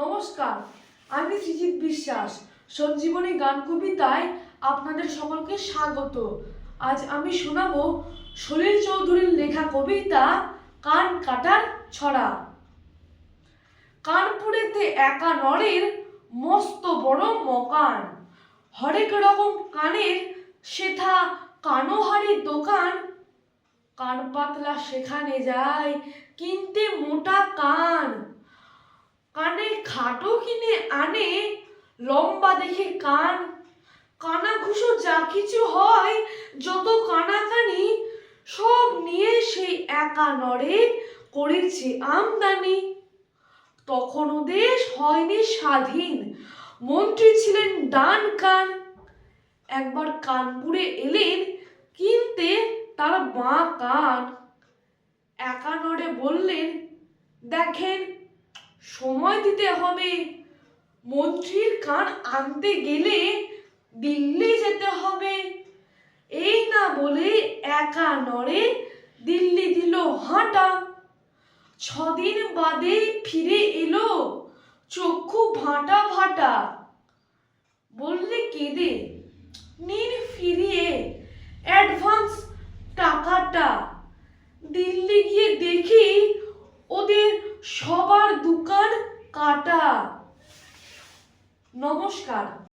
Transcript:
নমস্কার, আমি সৃজিত বিশ্বাস। সঞ্জীবনী গান কবিতায় আপনাদের সকলকে স্বাগত। আজ আমি শোনাবো সলিল চৌধুরীর লেখা কবিতা, কান কাটার ছড়া। কানপুরেতে একা নরের মস্ত বড় মকান। হরেক রকম কানের সেথা কানোহারির দোকান। কান পাতলা সেখানে যায় কিনতে মোটা কানে। খাটো কিনে আনে, লম্বা দেখে কান। কানা ঘুষো যা কিছু হয়, যত কানাকানি, সব নিয়ে সেই একা নড়ে করেছে আমদানি। তখনও দেশ হয়নি স্বাধীন, মন্ত্রী ছিলেন ডান কান। একবার কানপুরে এলেন, কিনতে তার বাঁ কান। একা নড়ে বললেন, দেখেন সময় দিতে হবে। মন্ত্রীর কান আনতে গেলে দিল্লি যেতে হবে। এই না বলে একা নড়ে দিল্লি দিল হাঁটা। ছদিন বাদে ফিরে এলো চক্ষু ভাটা ভাটা। বললে কেঁদে, নিন ফিরিয়ে অ্যাডভান্স টাকাটা। দিল্লি গিয়ে দেখি ওদের দোকান কাটা। নমস্কার।